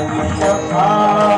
Maria, Maria.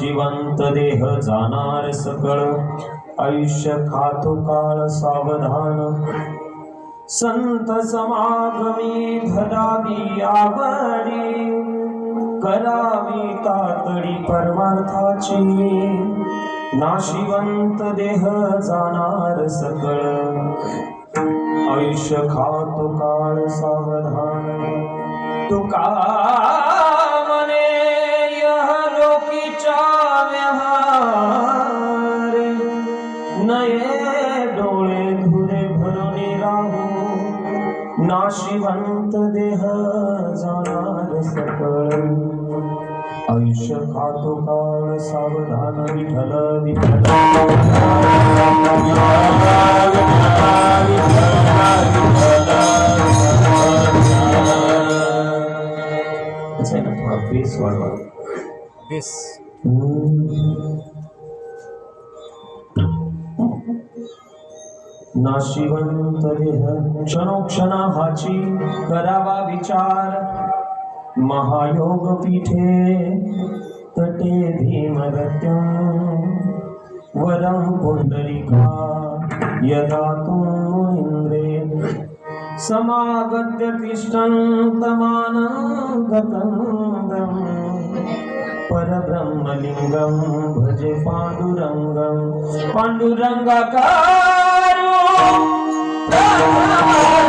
Shivant देह जाणार सकळ. आयुष्य खातो काळ सावधान. संत समागमी धरावी आवडी. करावी तातडी परमार्थाची. नाशिवंत देह जाणार सकळ. आयुष्य खातो काळ सावधान. तुका राहू नाशिवंत देह जाणार सकळ. आयुष्य खातो काळ सावधान ना थोडा बेस वाढवा. बेस. नाशिवंत देह क्षणोक्षणा हाची करावा विचार. महायोग पीठे तटे भीमगत्यम वरं पुंडलिका यदा तु मुनीन्द्रे. समागत्य तिष्ठन्तमानन्दकन्दम् परब्रह्मलिङ्गं भजे पाण्डुरङ्गं पाण्डुरङ्गका करू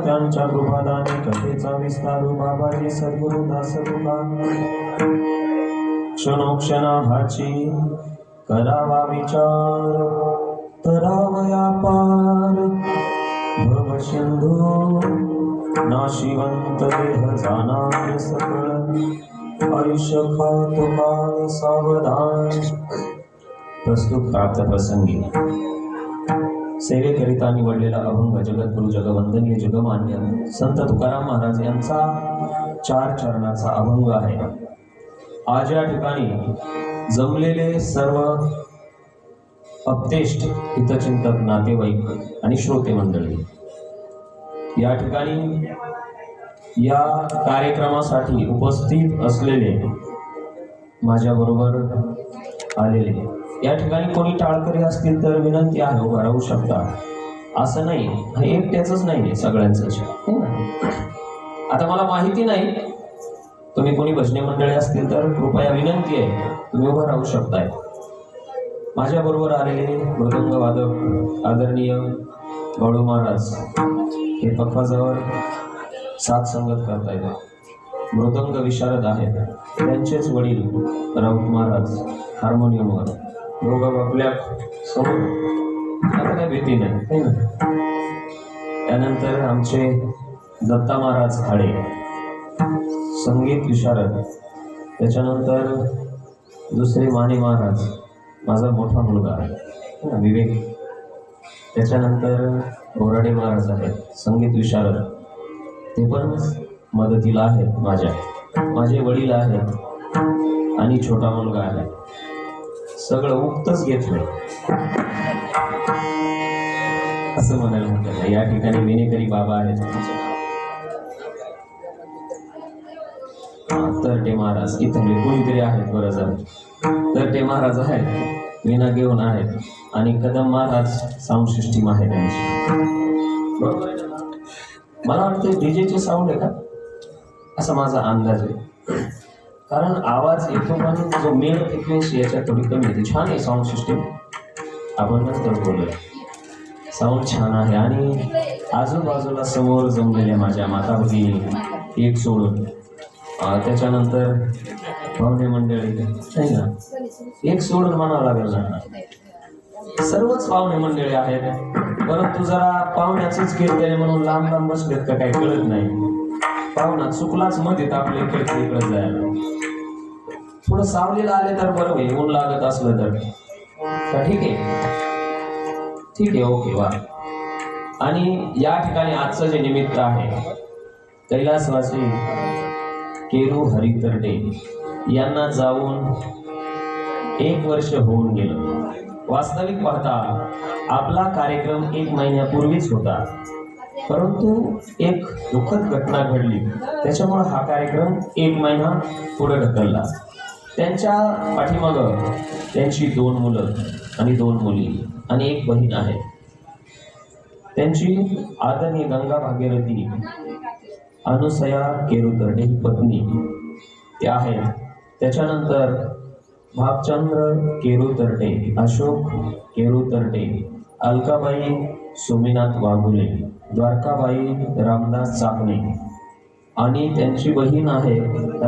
त्यांच्या कृपादाने कथेचा विस्तार बाबाजी सद्गुरु दास तुका क्षणोक्षणा करावा विचार तरावया पार. भव सिंधू नाशिवंत देह जाणार सकळ. आयुष्य खातो काळ सावधान. प्रस्तुत प्राप्त प्रसंगी. सेवेकरिता निवडलेला अभंग जगद्गुरु जगवंदनीय जगमान्य संत तुकाराम महाराज यांचा चार चरणाचा अभंग आहे. आज या ठिकाणी जमलेले सर्व अपतेष्ट हितचिंतक नातेवाईक आणि श्रोते मंडळी या ठिकाणी या कार्यक्रमासाठी उपस्थित असलेले माझ्याबरोबर आलेले या ठिकाणी कोणी टाळकरी असतील तर विनंती आहे उभा राहू शकता. असं नाही हे एकट्याच नाही सगळ्यांच आता मला माहिती नाही तुम्ही कोणी भजनी मंडळी असतील तर कृपया विनंती आहे तुम्ही उभा राहू शकताय. माझ्या बरोबर आलेले मृदंग वादक आदरणीय बाळू महाराज हे पक्वाजवळ साथ संगत करतायत. मृदंग विशारद आहेत त्यांचेच वडील राऊत महाराज हार्मोनियमवर. दोघं आपल्यासमोर. आता त्यानंतर आमचे दत्ता महाराज खाडे. संगीत विशारद. त्याच्यानंतर दुसरे माने महाराज. माझा मोठा मुलगा आहे विवेक. त्याच्यानंतर बोराडे महाराज आहेत संगीत विशारद. ते पण मदतीला आहेत माझ्या. माझे वडील आहेत आणि छोटा मुलगा आहे. सगळं उक्तच घेतलंय. असं म्हणायला म्हटलं या ठिकाणी विनेकरी बाबा आहेत. तर तरटे महाराज इथं कोणीतरी आहेत बरं जर तरटे महाराज आहेत विना घेऊन आहेत आणि कदम महाराज साऊंड सिस्टीम आहे त्यांची. बरोबर मला वाटतं डीजेचे साऊंड आहे का? असा माझा अंदाज आहे. कारण आवाज येतो पण जो मेन फ्रिक्वेन्सी याच्या थोडी कमी येते छान आहे साऊंड सिस्टीम आपण नंतर बोलूया. साऊंड छान आहे आणि आजूबाजूला समोर जमलेल्या माझ्या माता भगिनी एक सोडून त्याच्यानंतर पाहुणे मंडळी नाही ना? एक सोडून म्हणावं लागेल ना सर्वच पाहुणे मंडळी आहेत परंतु जरा पाहुण्याच कीर्तन म्हणून लांब लांब बसलेत का काही कळत नाही. पाहुणा चुकलाच मध्ये आपले कीर्तन इकडे जायला. थोडं सावलीला आले तर बरं होईल ऊन लागत असलं तर. ठीक आहे. ठीक आहे ओके वा आणि या ठिकाणी आजचं जे निमित्त आहे कैलासवासी केरू हरितरडे यांना जाऊन एक वर्ष होऊन गेलं. वास्तविक पाहता आपला कार्यक्रम एक महिन्यापूर्वीच होता. परंतु एक दुःखद घटना घडली. त्याच्यामुळे हा कार्यक्रम एक महिना पुढे ढकलला. त्यांच्या पाठीमाग त्यांची दोन मुलं आणि दोन मुली आणि एक बहीण आहे. त्यांची आदरणीय गंगा भागीरथी अनुसया केरुतर्डे ही पत्नी ते आहेत त्याच्यानंतर भागचंद्र केरुतर्डे अशोक केरुतर्डे अलकाबाई सोमीनाथ वाघुले द्वारकाबाई रामदास चाकणे आणि त्यांची बहीण आहे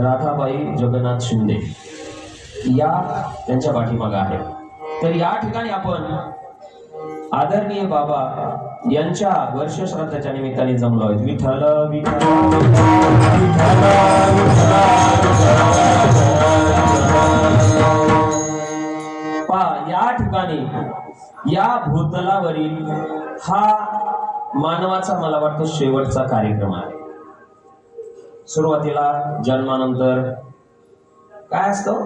राधाबाई जगन्नाथ शिंदे. या त्यांच्या पाठीमागा आहे. तर या ठिकाणी आपण आदरणीय बाबा यांच्या वर्ष श्राद्धाच्या निमित्ताने जमलो आहेत. विठ्ठल विठ्ठल पा या ठिकाणी या भूतलावरील हा मानवाचा मला वाटतं शेवटचा कार्यक्रम आहे. सुरुवातीला जन्मानंतर काय असतं?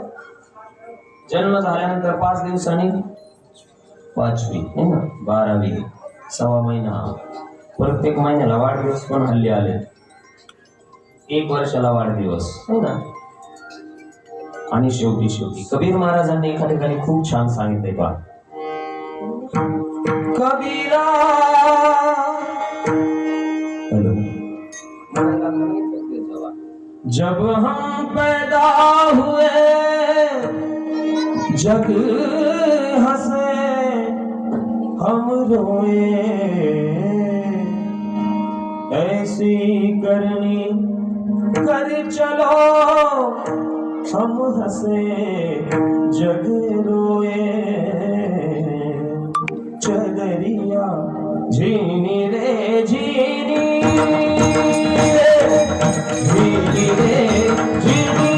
जन्म झाल्यानंतर पाच दिवसांनी पाचवी है ना? बारावी सव्वा महिना. प्रत्येक महिन्याला वाढदिवस पण हल्ली आले एक वर्षाला वाढदिवस है ना? आणि शेवटी शेवटी कबीर महाराजांनी एका ठिकाणी खूप छान सांगितलंय बा कबीरा। जब हम पैदा हुए, जग हंसे, हम रोए। ऐसी करनी, कर चलो। हम हंसे जग रोए चदरिया झीनी रे झीनी रे झीनी रे झीनी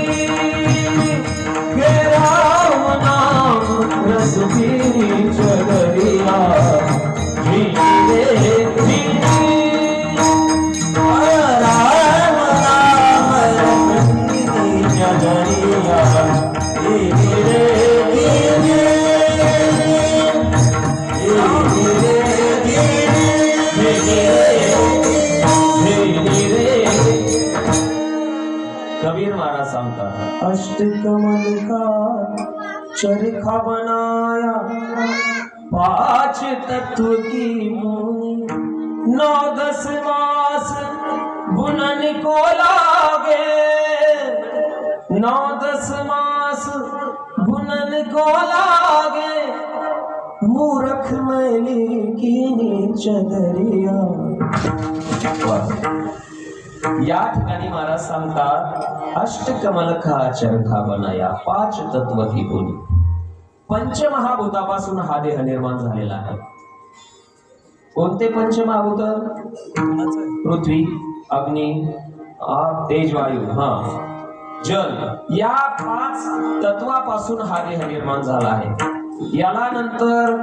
के राम नाम रस की तत्व की मूनी। नौ दस मास बुनन को लागे। नौ दस मास बुनन को लागे। मूरख मैली की चदरिया या ठिकाणी महाराज सांगतात अष्टकमल खा चरखा बनाया पाच तत्व ती बोली. पंचमहाभूतापासून हा देह निर्माण झालेला आहे. कोणते पंचमहाभूत पृथ्वी अग्नी आप, तेज वायू हा. जल. या पाच तत्वापासून हा देह निर्माण झाला आहे. याला नंतर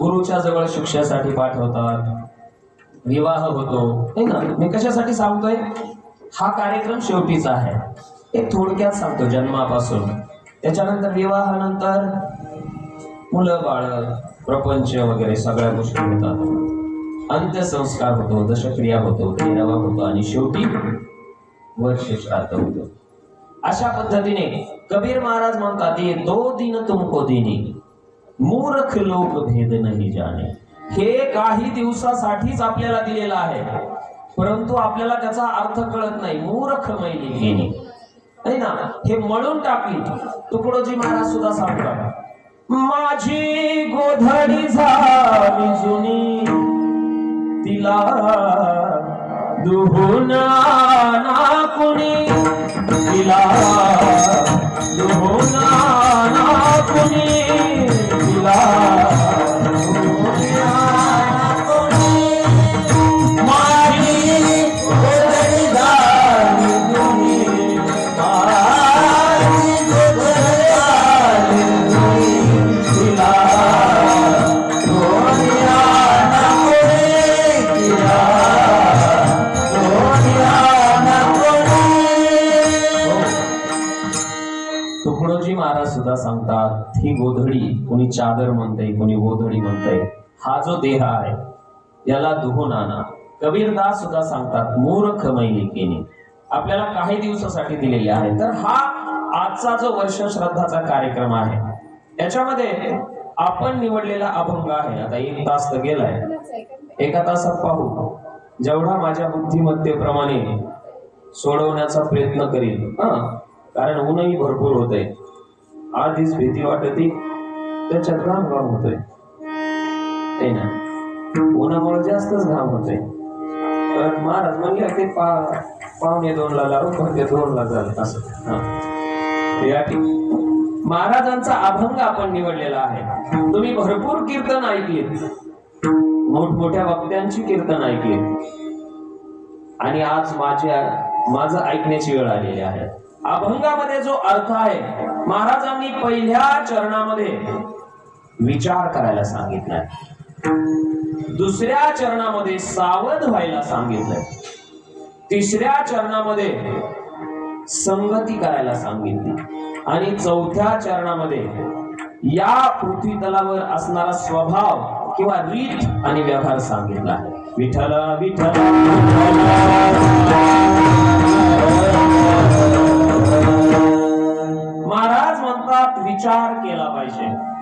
गुरुच्या जवळ शिक्षणासाठी पाठवतात. विवाह होतो. है ना? मी कशासाठी सांगतोय? हा कार्यक्रम शेवटीचा आहे. एक थोडक्यात सांगतो जन्मापासून. त्याच्यानंतर विवाहानंतर मुलं बाळ प्रपंच वगैरे सगळ्या गोष्टी होतात. अंत्यसंस्कार होतो दशक्रिया होतो तेरावा होतो आणि शेवटी वर्ष होतो. अशा पद्धतीने कबीर महाराज म्हणतात ये दो दिन तुमको दिनी मूर्ख लोक भेद नाही जाणे. हे काही दिवसासाठीच आपल्याला दिलेलं आहे. परंतु आपल्याला त्याचा अर्थ कळत नाही मूर्ख मैली घेणे नाही ना? हे मळून टाकली. तुकडोजी महाराज सुद्धा सांगतात माझी धडी झाली जुनी. तिला दुहून ना कुणी. तिला दुहून ना कुणी. कोणी चादर म्हणतंय कोणी गोधडी म्हणतंय. हा जो देह आहे याला दुहून आणा कबीरदास सुद्धा सांगतात मूर्ख मैलिकेने. आपल्याला काही दिवसासाठी दिलेले आहे. तर हा आजचा जो वर्ष श्रद्धाचा कार्यक्रम आहे याच्यामध्ये आपण निवडलेला अभंग आहे. आता एक तास तर गेलाय. एका तासात पाहू. जेवढा माझ्या बुद्धिमत्तेप्रमाणे सोडवण्याचा प्रयत्न करील हा कारण ऊनही भरपूर होतंय. आधीच भीती वाटते त्याच्यात घाम घाम होतोय. ना? उन्हामुळे जास्तच घाम होतोय. पण महाराज म्हणले ते पा पावणे दोनला लावून दोन दोनला झालं असं. या महाराजांचा अभंग आपण निवडलेला आहे. तुम्ही भरपूर कीर्तन ऐकले मोठमोठ्या वक्त्यांची कीर्तन ऐकली आणि आज माझ्या माझं ऐकण्याची वेळ आलेली आहे. अभंगामध्ये जो अर्थ आहे महाराजांनी पहिल्या चरणामध्ये विचार करायला सांगितलाय. दुसऱ्या चरणामध्ये सावध व्हायला सांगितलंय. तिसऱ्या चरणामध्ये संगती करायला सांगितली. आणि चौथ्या चरणामध्ये या पृथ्वी तलावर असणारा स्वभाव किंवा रीत आणि व्यवहार सांगितला. विठ्ठल विठ्ठल. महाराज म्हणतात विचार केला पाहिजे.